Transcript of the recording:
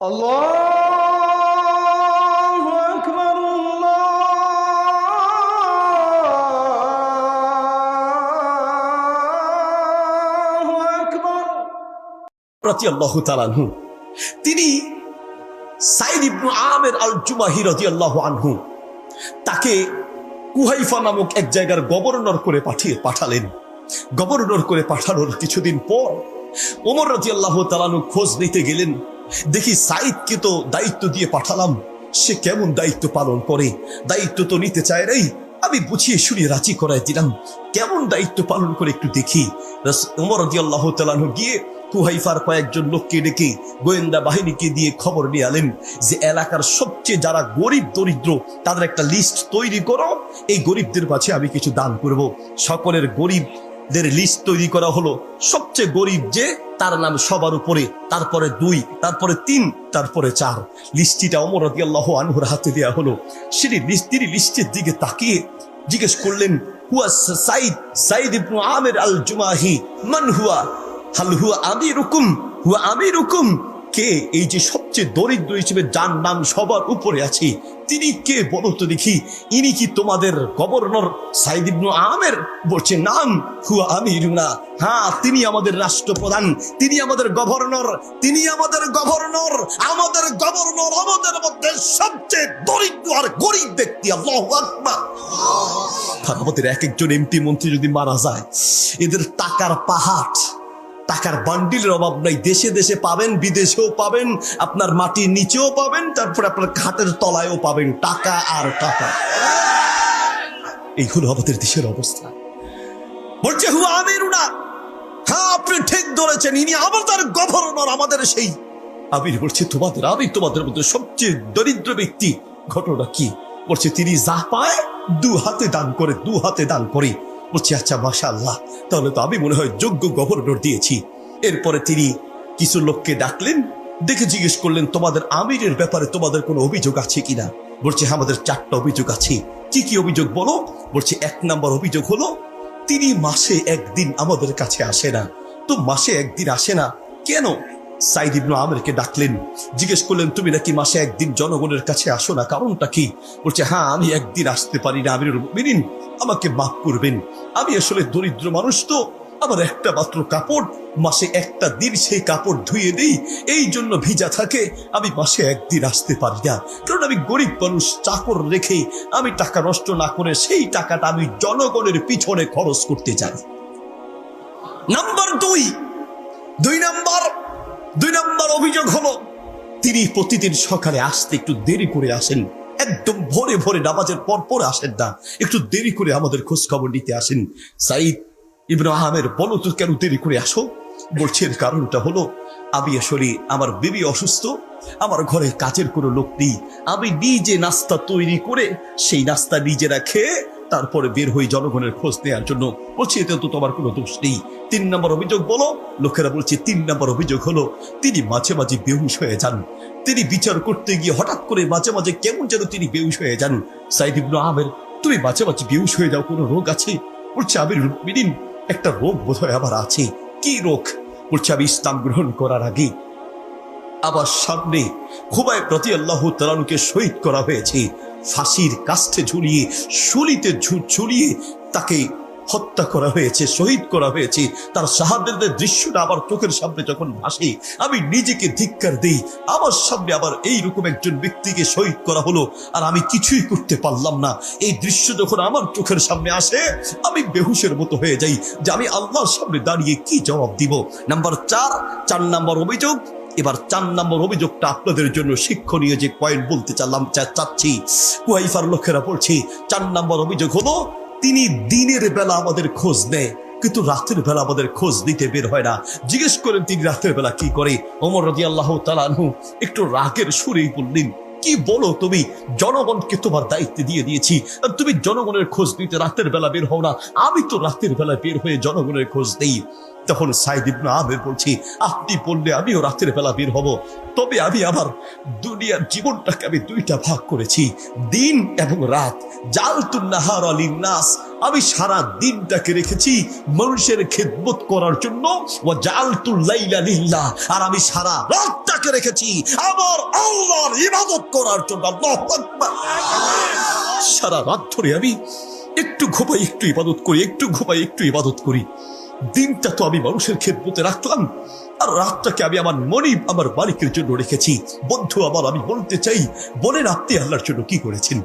الله أكبر الله أكبر রাদিয়াল্লাহু তাআলা আনহু তিনি সাইদ ইবনু আমের আল জুমাহি রাদিয়াল্লাহু আনহু তাকে কুহাইফা নামক এক জায়গার গভর্নর করে পাঠিয়ে পাঠালেন গভর্নর করে পাঠানোর কিছুদিন পর ওমর রাদিয়াল্লাহু তাআলা আনহু খোঁজ নিতে গেলেন দেখি সাইদকে তো দায়িত্ব দিয়ে পাঠালাম। সে কেমন দায়িত্ব পালন করে? দায়িত্ব তো নিতে চায় নাই। আমি বুঝিয়ে শুনিয়ে রাজি করাই দিলাম। কেমন দায়িত্ব পালন করে একটু দেখি। ওমর রাদিয়াল্লাহু তাআলা গিয়ে কুহাইফার কয়েকজন লোককে ডেকে গোয়েন্দা বাহিনীকে দিয়ে খবর নিয়ে আলেন যে এলাকার সবচেয়ে যারা গরিব দরিদ্র, তাদের একটা লিস্ট তৈরি করো। এই গরিবদের কাছে আমি কিছু দান করব। সকলের গরিবদের লিস্ট তৈরি করা হলো। সবচেয়ে গরিব যে, তার নাম সবার উপরে, তারপরে দুই, তারপরে তিন, তারপরে চার। লিস্টিটা অমর আল্লাহ আনহুর হাতে দেওয়া হলো। সেটি তিনি লিস্টের দিকে তাকিয়ে জিজ্ঞেস করলেন, হুয়া সাইদ সাইদ ইবনু আমির আল জুমাহি মান হুয়া? হাল হুয়া আমিরুকুম হুয়া আমিরুকুম। কে এই যে সবচেয়ে দরিদ্র হিসেবে যার নাম সবার উপরে আছে? তিনি কে বলো তো দেখি? ইনি কি তোমাদের গভর্নর সাইদ আমের? বলছে, নাম হুয়া হ্যাঁ তিনি আমাদের রাষ্ট্রপ্রধান, তিনি আমাদের গভর্নর, তিনি আমাদের গভর্নর আমাদের গভর্নর, আমাদের মধ্যে সবচেয়ে দরিদ্র আর গরিব ব্যক্তি আমাদের এক একজন এমপি মন্ত্রী যদি মারা যায়, এদের টাকার পাহাড় টাকার বান্ডিলের অভাব নাই। দেশে দেশে পাবেন, বিদেশেও পাবেন, আপনার মাটির নিচেও পাবেন, তারপরে আপনার ঘাটের তলায়ও পাবেন। টাকা আর টাকা। এই হলো আমাদের দেশের অবস্থা। বলছে, হুয়া আমিরুনা হ্যাঁ আপনি ঠিক ধরেছেন, ইনি আমাদের গভর্নর, আমাদের সেই। আমির বলছে, তোমাদের, আমি তোমাদের মধ্যে সবচেয়ে দরিদ্র ব্যক্তি। ঘটনা কি? বলছে, তিনি যা পায়, দু হাতে দান করে, দু হাতে দান করে। বলছে আচ্ছা মাশা আল্লাহ তাহলে তো আমি মনে হয় যোগ্য গভর্নর দিয়েছি। এরপরে তিনি কিছু লোককে ডাকলেন, দেখে জিজ্ঞেস করলেন, তোমাদের আমিরের ব্যাপারে তোমাদের কোনো অভিযোগ আছে কিনা? বলছে হ্যাঁ আমাদের চারটা অভিযোগ আছে। কি কি অভিযোগ বলো? বলছে, এক নম্বর অভিযোগ হলো, তিনি মাসে একদিন আমাদের কাছে আসে না। তো মাসে একদিন আসে না? কেন? সাইদ ইবনু আমেরকে ডাকলেন। জিজ্ঞেস করলেন, তুমি নাকি মাসে একদিন জনগণের কাছে আসো না? কারণটা কি? বলছে হ্যাঁ আমি একদিন আসতে পারি না, আমিরুল মুমিনিন। আমাকে মাফ করবেন। আমি আসলে দরিদ্র মানুষ তো। আমার একটা মাত্র কাপড়, মাসে একটা দিন সেই কাপড় ধুয়ে দিই। এই জন্য ভিজা থাকে। আমি মাসে একদিন আসতে পারি না। কারণ আমি গরিব মানুষ, চাকর রেখে আমি টাকা নষ্ট না করে সেই টাকাটা আমি জনগণের পিছনে খরচ করতে চাই। নাম্বার দুই। দুই নাম্বার দুই নম্বর অভিযোগ হলো, তিনি প্রতিদিন সকালে আসতে একটু দেরি করে আসেন। একদম ভোরে ভোরে নামাজের পর পর আসেন না। একটু দেরি করে আমাদের খোঁজ খবর নিতে আসেন। সাইদ ইব্রাহামের বলো তো কেন দেরি করে আসো? বলছেন কারণটা হলো, আমি আসলে আমার বেবি অসুস্থ, আমার ঘরে কাজের কোনো লোক নেই। আমি নিজে নাস্তা তৈরি করে সেই নাস্তা নিজেরা খেয়ে তারপরে বের হয়ে জনগণের খোঁজ নেওয়ার জন্য বলছি, এতে তো তোমার কোনো দোষ নেই। তিন নম্বর অভিযোগ বলো, লোকেরা বলছে, তিন নম্বর অভিযোগ হলো, তিনি মাঝে মাঝে বেহুশ হয়ে যান। তিনি বিচার করতে গিয়ে হঠাৎ করে মাঝে মাঝে কেমন যেন তিনি বেহুশ হয়ে যান। সাইদ ইবনু আমের, তুমি মাঝে মাঝে বেহুশ হয়ে যাও, কোনো রোগ আছে? বলছে আমি মিনিন একটা রোগ বোধহয় আবার আছে। কি রোগ? বলছে, আমি ইসলাম গ্রহণ করার আগে আবার সামনে খুবাই প্রতি আল্লাহ তালানুকে শহীদ করা হয়েছে। ফাঁসির কাষ্ঠে ঝুলিয়ে, শুলিতে ঝুলিয়ে তাকে হত্যা করা হয়েছে, শহীদ করা হয়েছে। তার শাহাদের দৃশ্যটা আবার চোখের সামনে যখন ভাসে, আমি নিজেকে ধিক্কার দেই। আমার সামনে আবার এইরকম একজন ব্যক্তিকে শহীদ করা হলো, আর আমি কিছুই করতে পারলাম না। এই দৃশ্য যখন আমার চোখের সামনে আসে, আমি বেহুশের মতো হয়ে যাই যে আমি আল্লাহর সামনে দাঁড়িয়ে কি জবাব দিব? নাম্বার চার চার নাম্বার অভিযোগ এবার চার নম্বর অভিযোগটা আপনাদের জন্য শিক্ষণীয় যে পয়েন্ট বলতে চাচ্লাম চা- চাচ্ছি। কুয়াইফার লোকেরা বলছে, চার নম্বর অভিযোগ হলো, তিনি দিনের বেলা আমাদের খোঁজ নেয়, কিন্তু রাতের বেলা আমাদের খোঁজ দিতে বের হয় না। জিজ্ঞেস করেন তিনি রাতের বেলা কি করে? ওমর রাজি আল্লাহ তালানহু একটু রাগের সুরেই বললেন, কি বলো তুমি? জনগণকে তোমার দায়িত্ব দিয়ে দিয়েছি। তুমি জনগণের খোঁজ দিতে রাতের বেলা বের হও না। আমি তো রাতের বেলা বের হয়ে জনগণের খোঁজ দেই তখন সাইদ ইবনে আমের বলছি, আপনি বললে আমিও রাতের বেলা বের হব। তবে আমি আমার দুনিয়ার জীবনটাকে আমি দুইটা ভাগ করেছি, দিন এবং রাত। জালতুন নাহার আলিন নাস আমি সারা দিনটাকে রেখেছি মানুষের খেদমত করার জন্য। ও জালতুল লাইলা লিল্লাহ। আর আমি সারা রাতটাকে রেখেছি আমার আল্লাহর ইবাদত করার জন্য। সারা রাত ধরে আমি একটু ঘুমাই, একটু ইবাদত করি, একটু ঘুমাই, একটু ইবাদত করি। দিনটা তো আমি মানুষের খেদমতে রাখলাম, আর রাতটাকে আমি আমার মনিব, আমার মালিকের জন্য রেখেছি। বন্ধু আমার, আমি বলতে চাই বলেন আপনি আল্লাহর জন্য কি করেছেন?